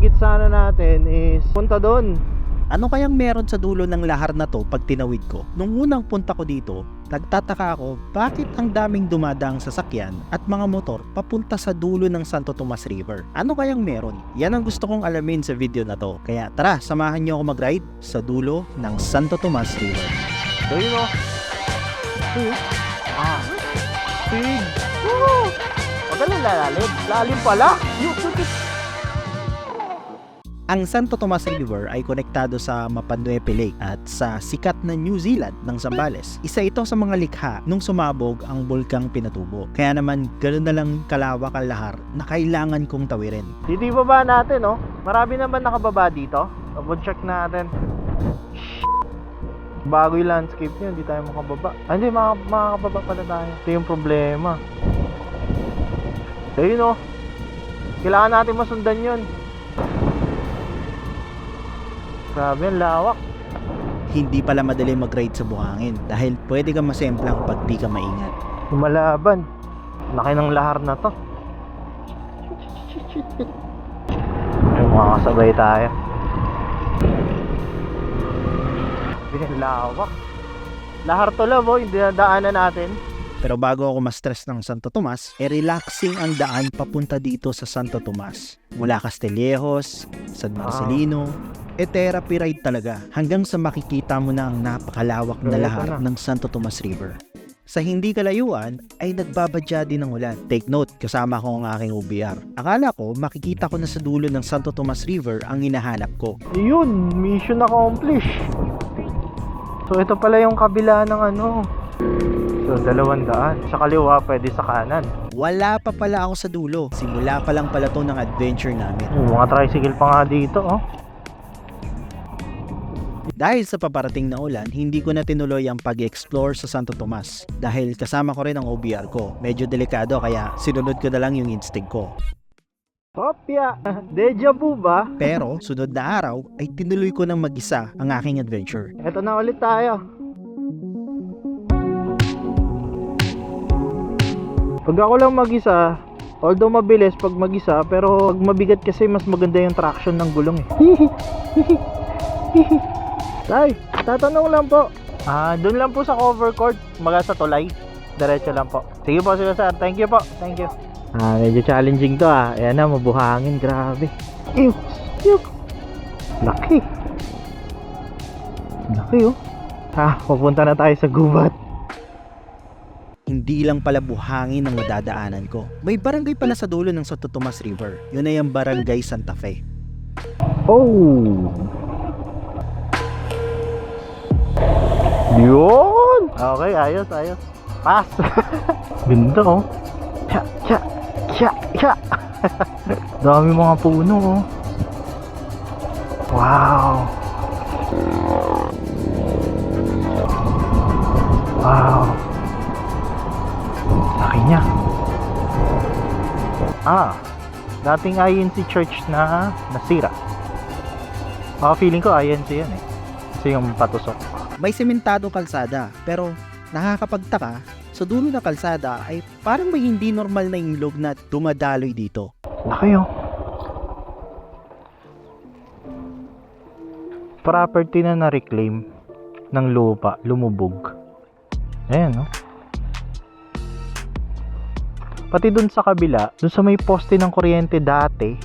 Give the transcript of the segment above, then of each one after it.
target sana natin is punta doon. Ano kayang meron sa dulo ng lahar na to pag tinawid ko? Nung unang punta ko dito, nagtataka ako bakit ang daming dumadaang sasakyan at mga motor papunta sa dulo ng Santo Tomas River. Ano kayang meron? Yan ang gusto kong alamin sa video na to. Kaya tara, samahan niyo ako mag-ride sa dulo ng Santo Tomas River. So yun o. Ah. Sig. Woo! Magaling lalalim. Lalim pala. Yuk. Ang Santo Tomas River ay konektado sa Mapanduepe Lake at sa sikat na New Zealand ng Zambales. Isa ito sa mga likha nung sumabog ang bulkang Pinatubo. Kaya naman ganoon na lang kalawak ang lahar na kailangan kong tawirin. Dito yung baba natin, oh. Marami naman nakababa dito. Double check natin. Bago yung landscape nyo, hindi tayo makababa. Ah, hindi, maka, makakababa pala tayo. Ito yung problema. Ayun, oh. Kailangan natin masundan yun. Grabe, ang lawak. Hindi pala madali mag-ride sa buhangin dahil pwede kang masemplang pag di ka maingat. Lumalaban. Laki ng lahar na to. Ay, makakasabay tayo. Grabe, ang lawak. Lahar to love, oh, yung dinadaanan natin. Pero bago ako ma-stress ng Santo Tomas, eh relaxing ang daan papunta dito sa Santo Tomas. Mula Castillejos, San Marcelino, eh therapy ride talaga hanggang sa makikita mo na ang napakalawak na na. ng Santo Tomas River. Sa hindi kalayuan ay nagbabadya din ng ulan. Take note, kasama ko ang aking OBR. Akala ko makikita ko na sa dulo ng Santo Tomas River ang hinahanap ko. Yun, mission accomplished. So, ito pala yung kabila ng ano. So, dalawang daan. Sa kaliwa, pwede sa kanan. Wala pa pala ako sa dulo. Simula pa lang pala to ng adventure namin. Oh, mga tricycle pa nga dito, oh. Dahil sa paparating na ulan, hindi ko na tinuloy ang pag-explore sa Santo Tomas. Dahil kasama ko rin ang OBR ko. Medyo delikado kaya sinunod ko na lang yung instinct ko. Kopya! Deja vu ba? Pero sunod na araw ay tinuloy ko ng mag-isa ang aking adventure. Ito na ulit tayo. Pag ako lang mag-isa, although mabilis pag mag-isa, pero pag mabigat kasi mas maganda yung traction ng gulong eh. Tay, tatanong lang po. Ah, doon lang po sa cover court, maga sa tulay. Diretso lang po. Sige po, sige sir. Thank you po. Thank you. Ah, medyo challenging to ah. Ayan na, mabuhangin. Grabe. Ew, ew. Laki. Laki oh. Ah, pupunta na tayo sa gubat. Hindi lang pala buhangin ang madadaanan ko. May barangay pala sa dulo ng Santo Tomas River. Yun ay ang Barangay Santa Fe. Oh! Yun! Okay, ayos, ayos. Pass! Ganda oh. Cha, cha, cha, cha. Dami mga puno oh. Wow! Wow! Laki niya. Ah, dating INC church na nasira. Ah, feeling ko INC yan eh. Kasi yung patusok. May sementado kalsada pero nakakapagtaka sa dulo ng kalsada ay parang may hindi normal na ilog na dumadaloy dito. Laki oh. Property na na-reclaim ng lupa, lumubog. Ayan oh. Pati dun sa kabila, dun sa may poste ng kuryente dati.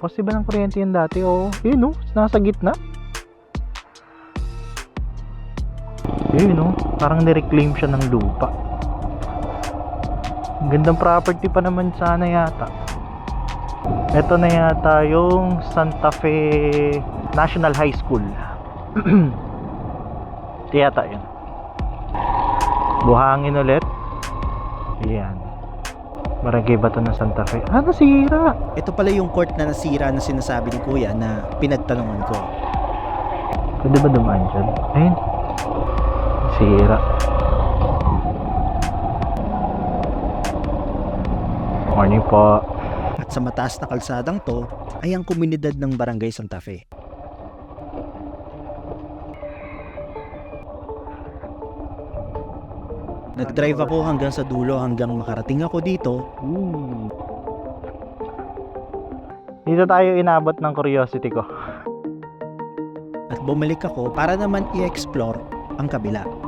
Poste ba ng kuryente yan dati? Oo. Yun oh, nasa gitna. Yun oh, parang nireclaim siya ng lupa. Ang Gandang property pa naman sana yata. Ito na yata yung Santa Fe National High School. Yata yun. Buhangin ulit. Yan. Barangay Bato ng Santa Fe. Ah, nasira. Ito pala yung court na nasira na sinasabi ni Kuya na pinagtanungan ko. Pwede ba dumaan dyan? Ayun. Sira. Morning po. At sa mataas na kalsadang to ay ang komunidad ng Barangay Santa Fe. Nag-drive ako hanggang sa dulo hanggang makarating ako dito. Ooh. Dito tayo inabot ng curiosity ko. At bumalik ako para naman i-explore ang kabila.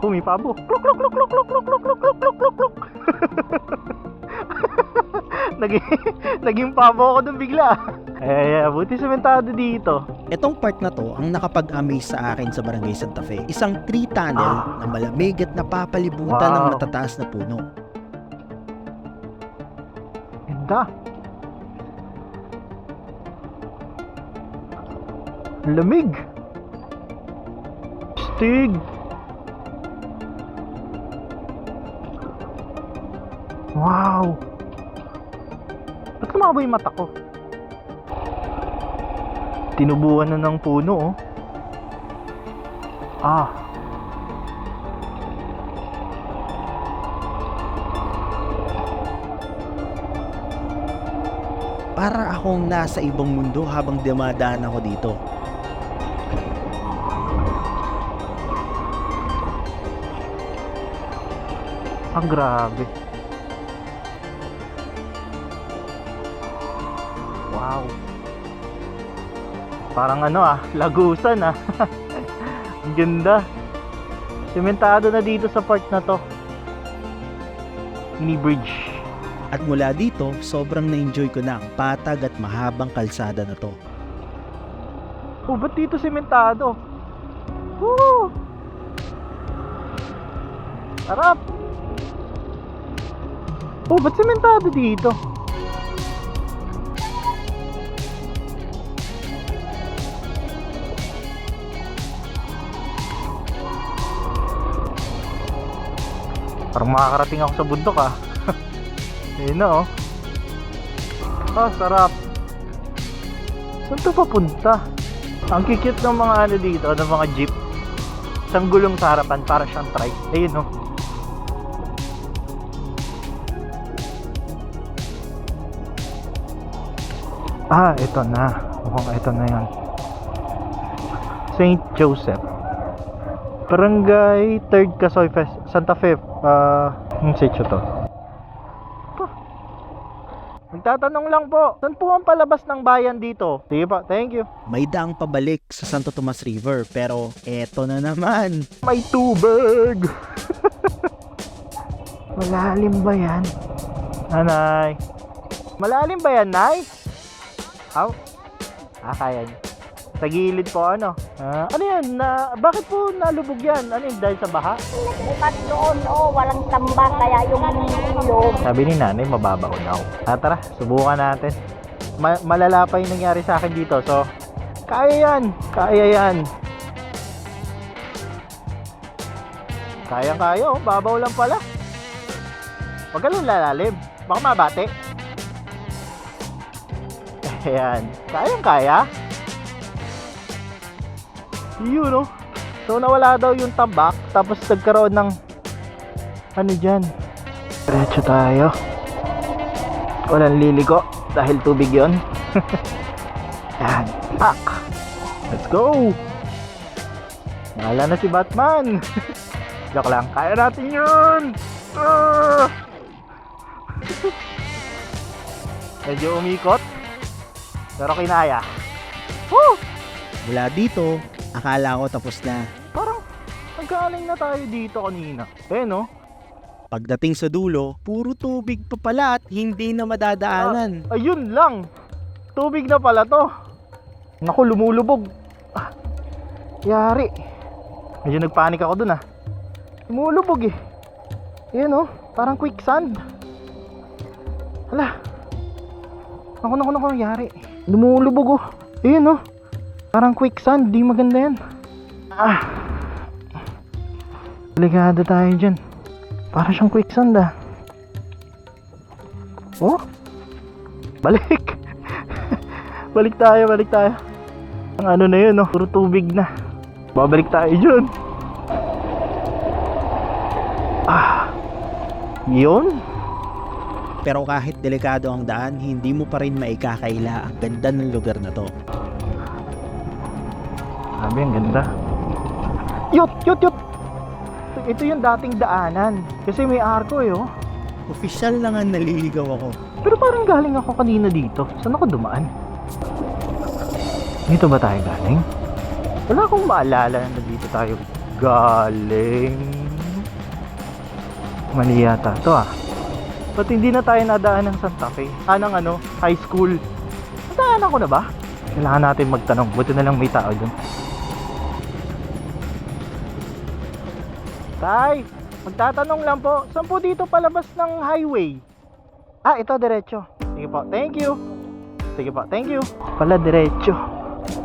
Pumipabo. Klok, klok, klok, klok, klok, klok, klok, klok, klok, klok, klok, klok. naging, naging pabo ako dun bigla. Eh, buti sementado dito. Itong part na to ang nakapag-amaze sa akin sa Barangay Santa Fe. Isang tree tunnel na malamig at napapalibutan ng Wow. matataas na puno. Ganda. Lamig. Stig. Wow. Ba't lumabo yung mata ko? Tinubuan na ng puno, oh. Ah. Para akong nasa ibang mundo habang dumadaan ako dito. Ang grabe. Wow. Parang ano ah, lagusan ah. Ang ganda. Sementado na dito sa part na to. Mini bridge. At mula dito, sobrang na-enjoy ko na ang patag at mahabang kalsada na to. Oh, ba't dito sementado? Woo! Harap! Oh, ba't sementado dito? Parang makakarating ako sa bundok ah. Ayun na oh. Ah, sarap. Saan to papunta? Ang kikit ng mga ano dito, ng mga jeep. Isang gulong sa harapan para siyang trike. Ayun no. Ah, ito na. Mukhang ito na yan. St. Joseph. Barangay 3rd Casoy Fest, Santa Fe. Ah, yung sitio to. Pa. Magtatanong lang po, saan po ang palabas ng bayan dito? Sige pa, thank you. May daang pabalik sa Santo Tomas River pero eto na naman. May tubig! Malalim ba yan? Nanay. Malalim ba yan, Nay? Aw? Ah, kaya niya. Sa gilid po, ano? Ah, ano yan? Na, bakit po nalubog yan? Ano yun? Dahil sa baha? Bukat doon, oh, walang tambak, kaya yung yung Sabi ni nanay, mababaw daw. Ah, tara, subukan natin. Ma- malala pa yung nangyari sa akin dito. So, kaya yan. Kaya yan. Kayang-kaya, oh. Babaw lang pala. Huwag ka lang lalalim. Baka mabate. Ayan. Kayang-kaya. Yun, oh. So, nawala daw yung tambak. Tapos, nagkaroon ng ano dyan? Diretso tayo. Walang liligo dahil tubig yon. Yan. Pak! Let's go! Nala na si Batman! Joke lang. Kaya natin yun! Ah! Medyo umikot. Pero kinaya. Woo! Mula dito, akala ko tapos na. Parang nagkaaling na tayo dito kanina. Eh no? Pagdating sa dulo, puro tubig pa pala at hindi na madadaanan. Ayun lang. Tubig na pala to. Naku, lumulubog. Ah, yari. Medyo nagpanik ako dun ah. Lumulubog eh. Ayan oh, parang quicksand. Hala. Naku, naku, naku, yari. Lumulubog oh. Ayan oh. Parang quicksand, di maganda yan. Ah. Delikado tayo dyan. Parang siyang quicksand ah. Oh? Balik. balik tayo, balik tayo. Ang ano na yun, no? Puro tubig na. Babalik tayo dyan. Ah. Yun? Pero kahit delikado ang daan, hindi mo pa rin maikakaila ang ganda ng lugar na to. Sabi, ang ganda. Yut, yut, yut. ito yung dating daanan. Kasi may arko eh, oh. Official na nga naliligaw ako. Pero parang galing ako kanina dito. Saan ako dumaan? Dito ba tayo galing? Wala akong maalala na dito tayo galing. Mali yata to ah. Ba't hindi na tayo nadaan ng Santa Fe? Ah, ng ano, high school. Nadaan ako na ba? Kailangan natin magtanong. Buti na lang may tao dun. Tay, magtatanong lang po. Saan po dito palabas ng highway? Ah, ito diretso. Sige po, thank you. Sige po, thank you. Pala diretso.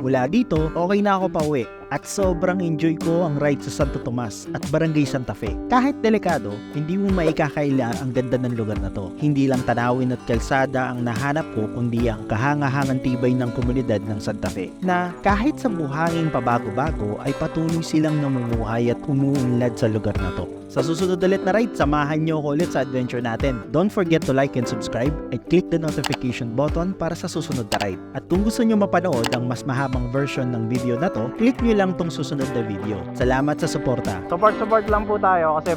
Mula dito, okay na ako pa uwi. At sobrang enjoy ko ang ride sa Santo Tomas at Barangay Santa Fe. Kahit delikado, hindi mo maikakaila ang ganda ng lugar na to. Hindi lang tanawin at kalsada ang nahanap ko kundi ang kahangahangang tibay ng komunidad ng Santa Fe. Na kahit sa buhangin pabago-bago ay patuloy silang namumuhay at umuunlad sa lugar na to. Sa susunod ulit na ride, samahan niyo ako ulit sa adventure natin. Don't forget to like and subscribe and click the notification button para sa susunod na ride. At kung gusto niyo mapanood ang mas mahabang version ng video na to, click niyo lang tong susunod na video. Salamat sa suporta. Support support lang po tayo kasi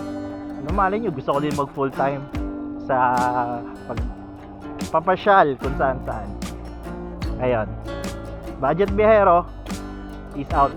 ano malay nyo, gusto ko din mag full time sa pag papasyal kung saan saan. Ayun. Budget Bihero, peace out.